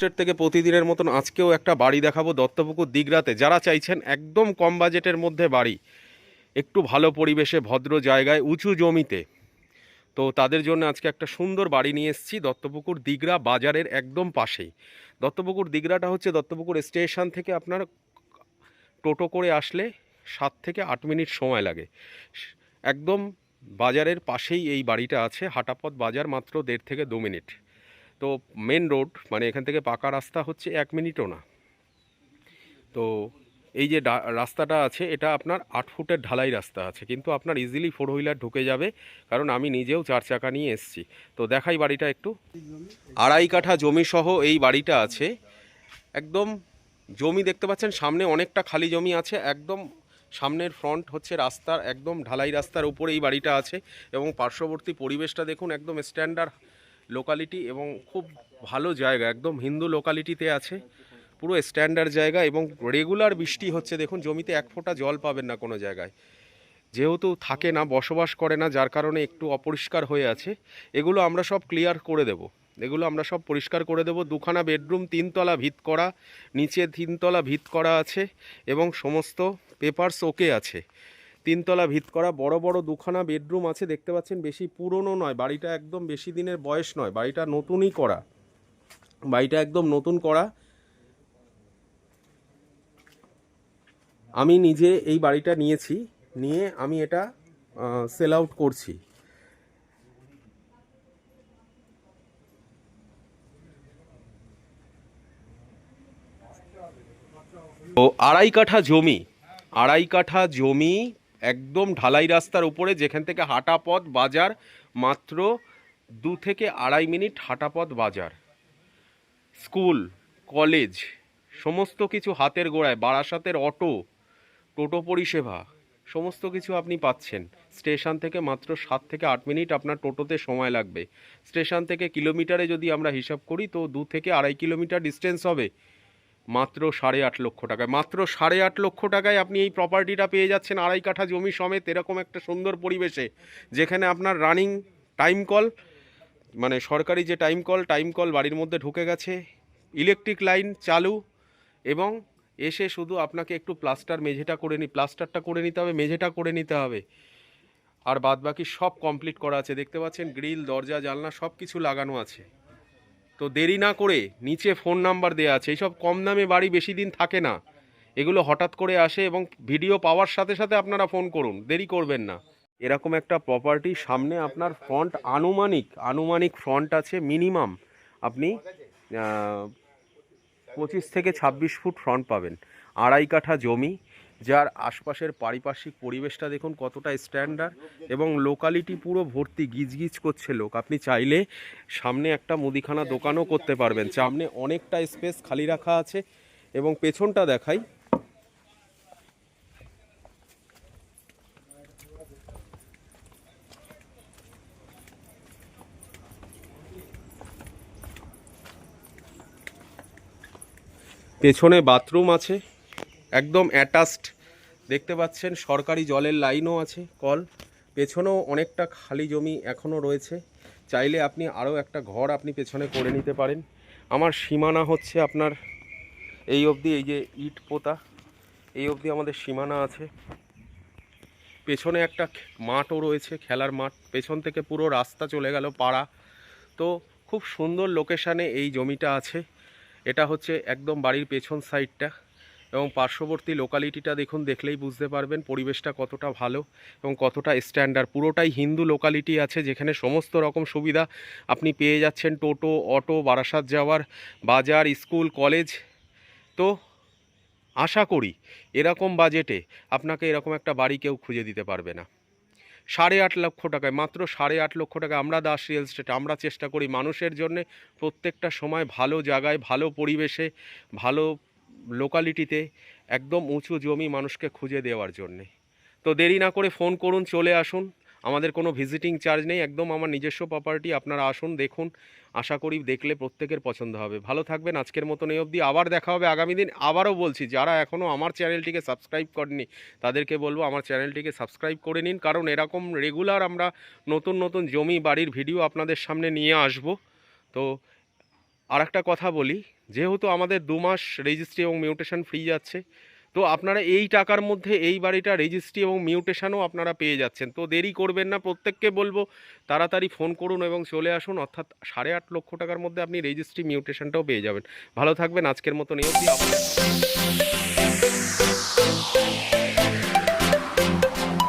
রিকোয়েস্টের থেকে প্রতিদিনের মতন আজকেও একটা বাড়ি দেখাবো দত্তপুকুর দিগরাতে। যারা চাইছেন একদম কম বাজেটের মধ্যে বাড়ি, একটু ভালো পরিবেশে, ভদ্র জায়গায়, উঁচু জমিতে। তো তাদের জন্য আজকে একটা সুন্দর বাড়ি নিয়ে এসেছি দত্তপুকুর দিগরা বাজারের একদম পাশেই। দত্তপুকুর দিগরাটা হচ্ছে দত্তপুকুর স্টেশন থেকে আপনার টোটো করে আসলে সাত থেকে আট মিনিট সময় লাগে। একদম বাজারের পাশেই এই বাড়িটা আছে, হাটাপথ বাজার মাত্র দেড় থেকে দু মিনিট। তো মেন রোড মানে এখান থেকে পাকা রাস্তা হচ্ছে এক মিনিটও না। তো এই যে রাস্তাটা আছে, এটা আপনার আট ফুটের ঢালাই রাস্তা আছে, কিন্তু আপনার ইজিলি ফোর হুইলার ঢুকে যাবে, কারণ আমি নিজেও চার চাকা নিয়ে এসছি। তো দেখাই বাড়িটা একটু। আড়াই কাঠা জমি সহ এই বাড়িটা আছে। একদম জমি দেখতে পাচ্ছেন, সামনে অনেকটা খালি জমি আছে, একদম সামনের ফ্রন্ট হচ্ছে রাস্তার, একদম ঢালাই রাস্তার উপরে এই বাড়িটা আছে এবং পার্শ্ববর্তী পরিবেশটা দেখুন, একদম স্ট্যান্ডার্ড লোকালিটি এবং খুব ভালো জায়গা, একদম হিন্দু লোকালিটিতে আছে। পুরো স্ট্যান্ডার্ড জায়গা এবং রেগুলার বৃষ্টি হচ্ছে, দেখুন জমিতে এক ফোঁটা জল পাবেন না কোনো জায়গায়। যেহেতু থাকে না, বসবাস করে না, যার কারণে একটু অপরিষ্কার হয়ে আছে। এগুলো আমরা সব ক্লিয়ার করে দেব। এগুলো আমরা সব পরিষ্কার করে দেব। দুখানা বেডরুম তিনতলা ভিত করা, নিচে তিনতলা ভিত করা আছে এবং সমস্ত পেপারস ওকে আছে। তিনতলা ভিত করা, বড় বড় দুখানা বেডরুম আছে, দেখতে পাচ্ছেন বেশি পুরনো নয়, বাড়িটা একদম বেশি দিনের বয়স নয়, বাড়িটা নতুনই করা, বাড়িটা একদম নতুন করা। আমি নিজে এই বাড়িটা নিয়েছি, নিয়ে আমি এটা সেল আউট করছি। ও আড়াই কাঠা জমি, আড়াই কাঠা জমি একদম ঢালাই রাস্তার উপরে, যেখান থেকে হাঁটা পথ বাজার মাত্র দু থেকে আড়াই মিনিট হাঁটা পথ বাজার। স্কুল, কলেজ, সমস্ত কিছু হাতের গোড়ায়, বারাসাতের অটো, টোটো পরিষেবা, সমস্ত কিছু আপনি পাচ্ছেন। স্টেশন থেকে মাত্র সাত থেকে আট মিনিট আপনার টোটোতে সময় লাগবে। স্টেশন থেকে কিলোমিটারে যদি আমরা হিসাব করি, তো দু থেকে আড়াই কিলোমিটার ডিস্টেন্স হবে। মাত্র সাড়ে আট লক্ষ টাকায়। মাত্র সাড়ে আট লক্ষ টাকায় আপনি এই প্রপার্টিটা পেয়ে যাচ্ছেন আড়াই কাঠা জমি সমেত এরকম একটা সুন্দর পরিবেশে, যেখানে আপনার রানিং টাইম কল মানে সরকারি যে টাইম কল টাইম কল বাড়ির মধ্যে ঢুকে গেছে ইলেকট্রিক লাইন চালু, এবং এসে শুধু আপনাকে একটু প্লাস্টার মেঝেটা করে নি প্লাস্টারটা করে নিতে হবে, মেঝেটা করে নিতে হবে। আর বাদ বাকি সব কমপ্লিট করা আছে। দেখতে পাচ্ছেন গ্রিল দরজা, জানলা সব কিছু লাগানো আছে। তো দেরি না করে নিচে ফোন নাম্বার দেওয়া আছে। এইসব কম দামে বাড়ি বেশি দিন থাকে না। এগুলো হঠাৎ করে আসে এবং ভিডিও পাওয়ার সাথে সাথে আপনারা ফোন করুন। দেরি করবেন না। এরকম একটা প্রপার্টি সামনে আপনার ফ্রন্ট আনুমানিক আনুমানিক ফ্রন্ট আছে মিনিমাম আপনি পঁচিশ থেকে ছাব্বিশ ফুট ফ্রন্ট পাবেন। আড়াই কাঠা জমি যার আশপাশের পারিপার্শ্বিক পরিবেশটা দেখুন কতটা স্ট্যান্ডার্ড এবং লোকালিটি পুরো ভর্তি, গিজগিজ করছে লোক। আপনি চাইলে সামনে একটা মুদিখানা দোকানও করতে পারবেন। সামনে অনেকটা স্পেস খালি রাখা আছে এবং পেছনটা দেখাই। পেছনে বাথরুম আছে। একদম অ্যাটাচড দেখতে পাচ্ছেন, সরকারি জলের লাইনও আছে, কল। পেছনেও অনেকটা খালি জমি এখনও রয়েছে। চাইলে আপনি আরও একটা ঘর আপনি পেছনে করে নিতে পারেন। আমার সীমানা হচ্ছে আপনার এই অবধি, এই যে ইট পোতা, এই অবধি আমাদের সীমানা আছে। পেছনে একটা মাঠও রয়েছে, খেলার মাঠ। পেছন থেকে পুরো রাস্তা চলে গেল পাড়া। তো খুব সুন্দর লোকেশানে এই জমিটা আছে। এটা হচ্ছে একদম বাড়ির পেছন সাইডটা এবং পার্শ্ববর্তী লোকালিটিটা দেখুন, দেখলেই বুঝতে পারবেন পরিবেশটা কতটা ভালো এবং কতটা স্ট্যান্ডার্ড পুরোটাই হিন্দু লোকালিটি আছে, যেখানে সমস্ত রকম সুবিধা আপনি পেয়ে যাচ্ছেন, টোটো, অটো, বারাসাত যাওয়ার, বাজার, স্কুল কলেজ তো আশা করি এরকম বাজেটে আপনাকে এরকম একটা বাড়ি কেউ খুঁজে দিতে পারবে না। সাড়ে আট লক্ষ টাকায়, মাত্র সাড়ে আট লক্ষ টাকা আমরা দাস রিয়েল স্টেট আমরা চেষ্টা করি মানুষের জন্য প্রত্যেকটা সময় ভালো জায়গায়, ভালো পরিবেশে, ভালো লোকালিটিতে একদম উঁচু জমি মানুষকে খুঁজে দেওয়ার জন্যে। তো দেরি না করে ফোন করুন, চলে আসুন। আমাদের কোনো ভিজিটিং চার্জ নেই, একদম আমার নিজস্ব প্রপার্টি আপনারা আসুন, দেখুন। আশা করি দেখলে প্রত্যেকের পছন্দ হবে। ভালো থাকবেন, আজকের মতন এই অবধি। আবার দেখা হবে আগামী দিন। আবারও বলছি, যারা এখনও আমার চ্যানেলটিকে সাবস্ক্রাইব করেনি তাদেরকে বলব আমার চ্যানেলটিকে সাবস্ক্রাইব করে নিন। কারণ এরকম রেগুলার আমরা নতুন নতুন জমি বাড়ির ভিডিও আপনাদের সামনে নিয়ে আসব। তো আর একটা কথা বলি, যেহেতু আমাদের দু মাস রেজিস্ট্রি এবং মিউটেশন ফ্রি যাচ্ছে, তো আপনারা এই টাকার মধ্যে এই বাড়িটা রেজিস্ট্রি এবং মিউটেশনও আপনারা পেয়ে যাচ্ছেন। তো দেরি করবেন না, প্রত্যেককে বলব, তাড়াতাড়ি ফোন করুন এবং চলে আসুন, অর্থাৎ সাড়ে আট লক্ষ টাকার মধ্যে আপনি রেজিস্ট্রি মিউটেশনটাও পেয়ে যাবেন। ভালো থাকবেন, আজকের অবধি। আবার